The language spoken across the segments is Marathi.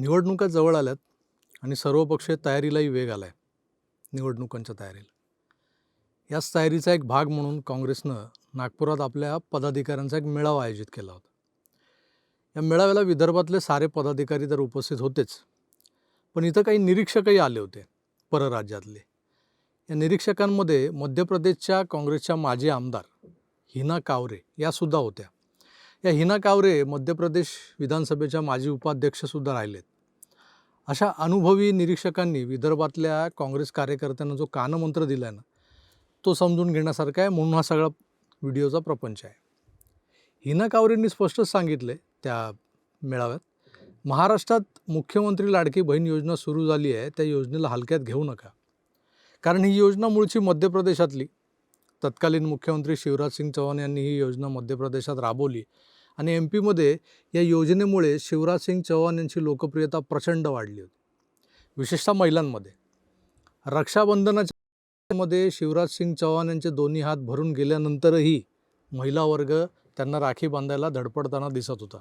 निवडणुका जवळ आल्यात आणि सर्वपक्षीय तयारीलाही वेग आला आहे निवडणुकांच्या तयारीला. याच तयारीचा एक भाग म्हणून काँग्रेसनं नागपुरात आपल्या पदाधिकाऱ्यांचा एक मेळावा आयोजित केला होता. या मेळाव्याला विदर्भातले सारे पदाधिकारी तर उपस्थित होतेच पण इथं काही निरीक्षकही आले होते परराज्यातले. या निरीक्षकांमध्ये मध्य प्रदेशच्या काँग्रेसच्या माजी आमदार हिना कावरे यासुद्धा होत्या. या हिना कावरे मध्य प्रदेश विधानसभेच्या माजी उपाध्यक्षसुद्धा राहिलेत. अशा अनुभवी निरीक्षकांनी विदर्भातल्या काँग्रेस कार्यकर्त्यांना जो कानमंत्र दिला आहे ना तो समजून घेण्यासारखा आहे म्हणून हा सगळा व्हिडिओचा प्रपंच आहे. हिना कावरेंनी स्पष्टच सांगितले त्या मेळाव्यात महाराष्ट्रात मुख्यमंत्री लाडकी बहीण योजना सुरू झाली आहे त्या योजनेला हलक्यात घेऊ नका. कारण ही योजना मूळची मध्य प्रदेशातली. तत्कालीन मुख्यमंत्री शिवराज सिंग चौहान यांनी ही योजना मध्य प्रदेशात राबवली. आणि एम पीमध्ये या योजनेमुळे शिवराज सिंग चौहान यांची लोकप्रियता प्रचंड वाढली होती. विशेषतः महिलांमध्ये. रक्षाबंधनाच्या मध्ये शिवराज सिंग चौहान यांचे दोन्ही हात भरून गेल्यानंतरही महिला वर्ग त्यांना राखी बांधायला धडपडताना दिसत होता.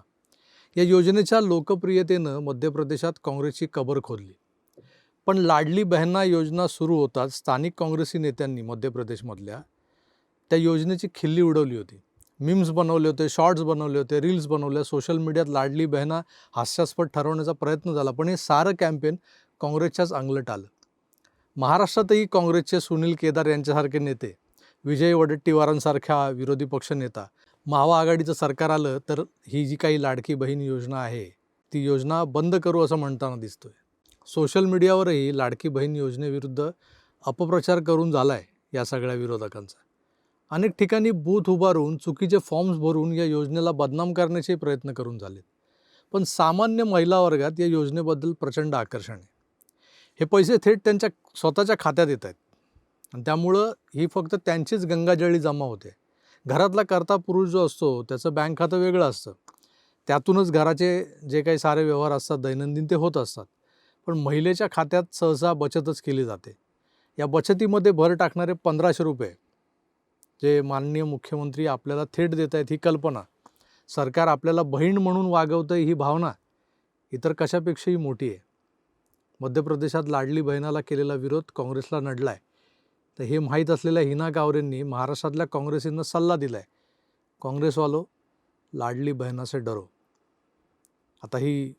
या योजनेच्या लोकप्रियतेनं मध्य प्रदेशात काँग्रेसची कबर खोदली. पण लाडली बहना योजना सुरू होताच स्थानिक काँग्रेसी नेत्यांनी मध्य प्रदेशमधल्या त्या योजनेची खिल्ली उडवली होती. मीम्स बनवले होते शॉर्ट्स बनवले होते रील्स बनवल्या सोशल मीडियात लाडली बहना हास्यास्पद ठरवण्याचा प्रयत्न झाला पण हे सारं कॅम्पेन काँग्रेसच्याच अंगलट आलं. महाराष्ट्रातही काँग्रेसचे सुनील केदार यांच्यासारखे नेते विजय वडेट्टीवारांसारख्या विरोधी पक्षनेता महाआघाडीचं सरकार आलं तर ही जी काही लाडकी बहीण योजना आहे ती योजना बंद करू असं म्हणताना दिसतोय. सोशल मीडियावरही लाडकी बहीण योजनेविरुद्ध अपप्रचार करून झाला आहे या सगळ्या विरोधकांचा. अनेक ठिकाणी बूथ उभारून चुकीचे फॉर्म्स भरून या योजनेला बदनाम करण्याचे प्रयत्न करून झालेत. पण सामान्य महिला वर्गात या योजनेबद्दल प्रचंड आकर्षण आहे. हे पैसे थेट त्यांच्या स्वतःच्या खात्यात येत आहेत. आणि त्यामुळं ही फक्त त्यांचीच गंगाजळी जमा होते. घरातला करता पुरुष जो असतो त्याचं बँक खातं वेगळं असतं. त्यातूनच घराचे जे काही सारे व्यवहार असतात दैनंदिन ते होत असतात. पण महिलेच्या खात्यात सहसा बचतच केली जाते. या बचतीमध्ये भर टाकणारे पंधराशे रुपये जे माननीय मुख्यमंत्री आपल्याला थेट देत आहेत ही कल्पना. सरकार आपल्याला बहीण म्हणून वागवतं ही भावना इतर कशापेक्षाही मोठी आहे. मध्य प्रदेशात लाडली बहिणाला केलेला विरोध काँग्रेसला नडला आहे तर हे माहीत असलेल्या हिना गावरेंनी महाराष्ट्रातल्या काँग्रेसींना सल्ला दिला आहे काँग्रेसवालो लाडली बहिणासे डरो. आता ही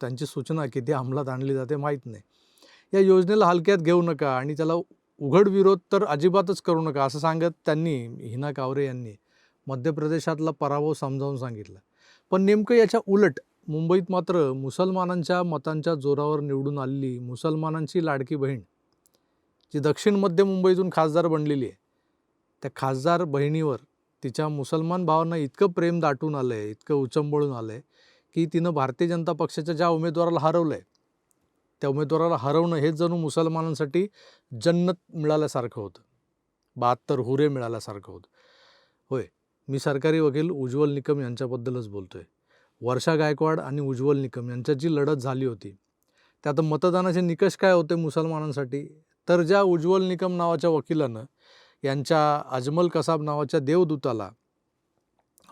त्यांची सूचना किती अंमलात आणली जाते माहीत नाही. या योजनेला हलक्यात घेऊ नका आणि त्याला उघड विरोध तर अजिबातच करू नका असं सांगत त्यांनी हिना कावरे यांनी मध्य प्रदेशातला पराभव समजावून सांगितला. पण नेमकं याच्या उलट मुंबईत मात्र मुसलमानांच्या मतांच्या जोरावर निवडून आलेली मुसलमानांची लाडकी बहीण जी दक्षिण मध्य मुंबईतून खासदार बनलेली आहे त्या खासदार बहिणीवर तिच्या मुसलमान भावांना इतकं प्रेम दाटून आलं आहे इतकं उचंबळून आलं आहे की तिनं भारतीय जनता पक्षाच्या ज्या उमेदवाराला हरवलं आहे त्या उमेदवाराला हरवणं हेच जणू मुसलमानांसाठी जन्नत मिळाल्यासारखं होतं. बहात्तर हुरे मिळाल्यासारखं होतं. होय मी सरकारी वकील उज्ज्वल निकम यांच्याबद्दलच बोलतो आहे वर्षा गायकवाड आणि उज्ज्वल निकम यांच्यात जी लढत झाली होती त्यात मतदानाचे निकष काय होते मुसलमानांसाठी? तर ज्या उज्ज्वल निकम नावाच्या वकिलानं यांच्या अजमल कसाब नावाच्या देवदूताला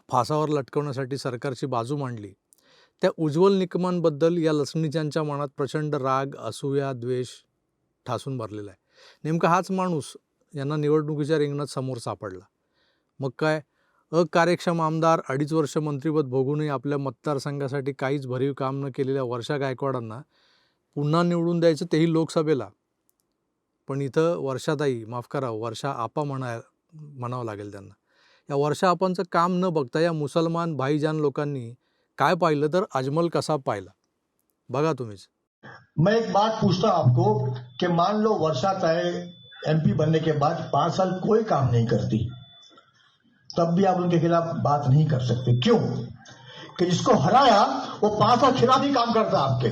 फासावर लटकवण्यासाठी सरकारची बाजू मांडली त्या उज्ज्वल निकमांबद्दल या लसणीच्यांच्या मनात प्रचंड राग असूया द्वेष ठासून भरलेला आहे. नेमका हाच माणूस यांना निवडणुकीच्या रिंगणात समोर सापडला. मग काय? अकार्यक्षम आमदार अडीच वर्ष मंत्रिपद भोगूनही आपल्या मतदारसंघासाठी काहीच भरीव काम न केलेल्या वर्षा गायकवाडांना पुन्हा निवडून द्यायचं तेही लोकसभेला. पण इथं वर्षाताई माफ करा वर्षा आपा म्हणा म्हणावं लागेल त्यांना. या वर्षा आपांचं काम न बघता या मुसलमान भाईजान लोकांनी काय पाहिलं तर अजमल कसाब पाहिला? बघा तुम्हीच. मैं एक बात पूछता आपको कि मान लो वर्षा चाहे एमपी बनने के बाद पाँच साल कोई काम नहीं करती, तब भी आप उनके खिलाफ बात नहीं कर सकते। क्यों? कि जिसको हराया, वो पाँच साल खिलाफ ही काम करता आपके।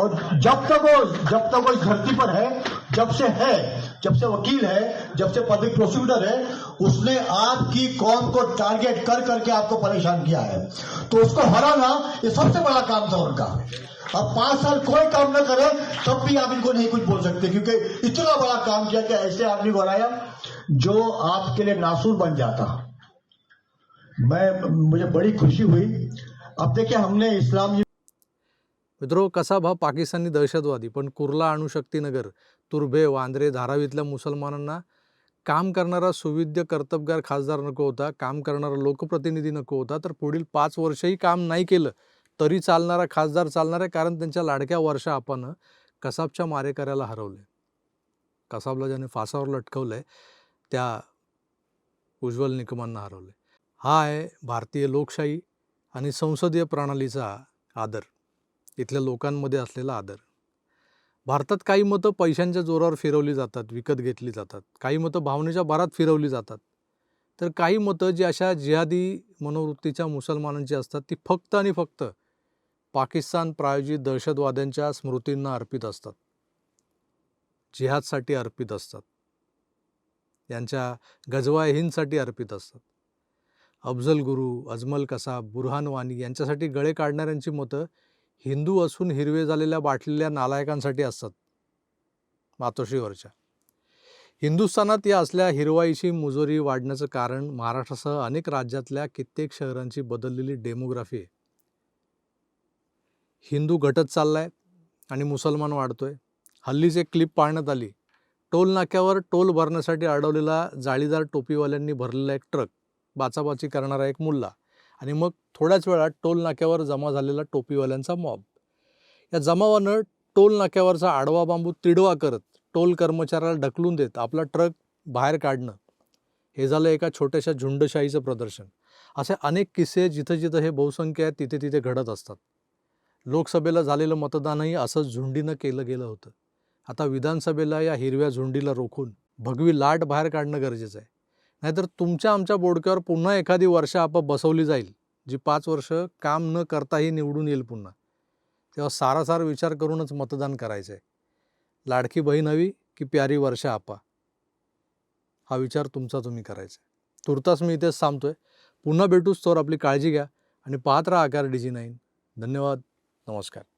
और जब तक वो जब तक वो इस धरती पर है जब से है, जब से वकील है, जब से पब्लिक प्रोसिक्यूटर है, उसने आपकी कौम को टारगेट कर करके आपको परेशान किया है। तो उसको हराना ये सबसे बड़ा काम था उनका। अब पाँच साल कोई काम न करे, तब भी आप इनको नहीं कुछ बोल सकते, क्योंकि इतना बड़ा काम किया कि ऐसे आदमी हराया जो आपके लिए नासूर बन जाता। मैं, मुझे बड़ी खुशी हुई। अब देखिए, हमने इस्लाम मित्रो कसाब हा पाकिस्तानी दहशतवादी? पण कुर्ला अणुशक्तीनगर तुर्भे वांद्रे धारावीतल्या मुसलमानांना काम करणारा सुविद्य कर्तबगार खासदार नको होता काम करणारा लोकप्रतिनिधी नको होता तर पुढील पाच वर्षही काम नाही केलं तरी चालणारा खासदार चालणार आहे कारण त्यांच्या लाडक्या वर्षा आपानं कसाबच्या मारेकऱ्याला हरवले. कसाबला ज्याने फासावर लटकवलं आहे त्या उज्ज्वल निकमांना हरवले. हा आहे भारतीय लोकशाही आणि संसदीय प्रणालीचा आदर. इथल्या लोकांमध्ये असलेला आदर. भारतात काही मतं पैशांच्या जोरावर फिरवली जातात विकत घेतली जातात. काही मतं भावनेच्या भारात फिरवली जातात. तर काही मतं जी अशा जिहादी मनोवृत्तीच्या मुसलमानांची असतात ती फक्त आणि फक्त पाकिस्तान प्रायोजित दहशतवाद्यांच्या स्मृतींना अर्पित असतात. जिहादसाठी अर्पित असतात. यांच्या गजवा हिंदसाठी अर्पित असतात. अफजल गुरु अजमल कसाब बुरहान वानी यांच्यासाठी गळे काढणाऱ्यांची मतं हिंदू असून हिरवे झालेल्या बाटलेल्या नालायकांसाठी असतात. मातोश्रीवरच्या. हिंदुस्थानात या असल्या हिरवाईची मुजोरी वाढण्याचं कारण महाराष्ट्रासह अनेक राज्यातल्या कित्येक शहरांची बदललेली डेमोग्राफी आहे. हिंदू घटत चाललाय आणि मुसलमान वाढतोय. हल्लीच एक क्लिप पाहण्यात आली. टोल नाक्यावर टोल भरण्यासाठी अडवलेला जाळीदार टोपीवाल्यांनी भरलेला एक ट्रक बाचाबाची करणारा एक मुल्ला. आणि मग थोड्याच वेळात टोल नाक्यावर जमा झालेला टोपीवाल्यांचा मॉब या जमावानं टोल नाक्यावरचा आडवा बांबू तिडवा करत टोल कर्मचाऱ्याला ढकलून देत आपला ट्रक बाहेर काढणं. हे झालं एका छोट्याशा झुंडशाहीचं प्रदर्शन. असे अनेक किस्से जिथं जिथं हे बहुसंख्य आहेत तिथे तिथे घडत असतात. लोकसभेला झालेलं मतदानही असंच झुंडीनं केलं गेलं होतं. आता विधानसभेला या हिरव्या झुंडीला रोखून भगवी लाट बाहेर काढणं गरजेचं आहे. नाहीतर तुमच्या आमच्या बोडक्यावर पुन्हा एखादी वर्ष आप बसवली जाईल जी पाच वर्ष काम न करताही निवडून येईल पुन्हा. तेव्हा सारासार विचार करूनच मतदान करायचं आहे लाडकी बहीण हवी की प्यारी वर्ष आपा? हा विचार तुमचा तुम्ही करायचा. आहे तुर्तास मी इथेच थांबतोय. पुन्हा भेटूच तर आपली काळजी घ्या आणि पाहत राहा आकार डी जी नाईन धन्यवाद. नमस्कार.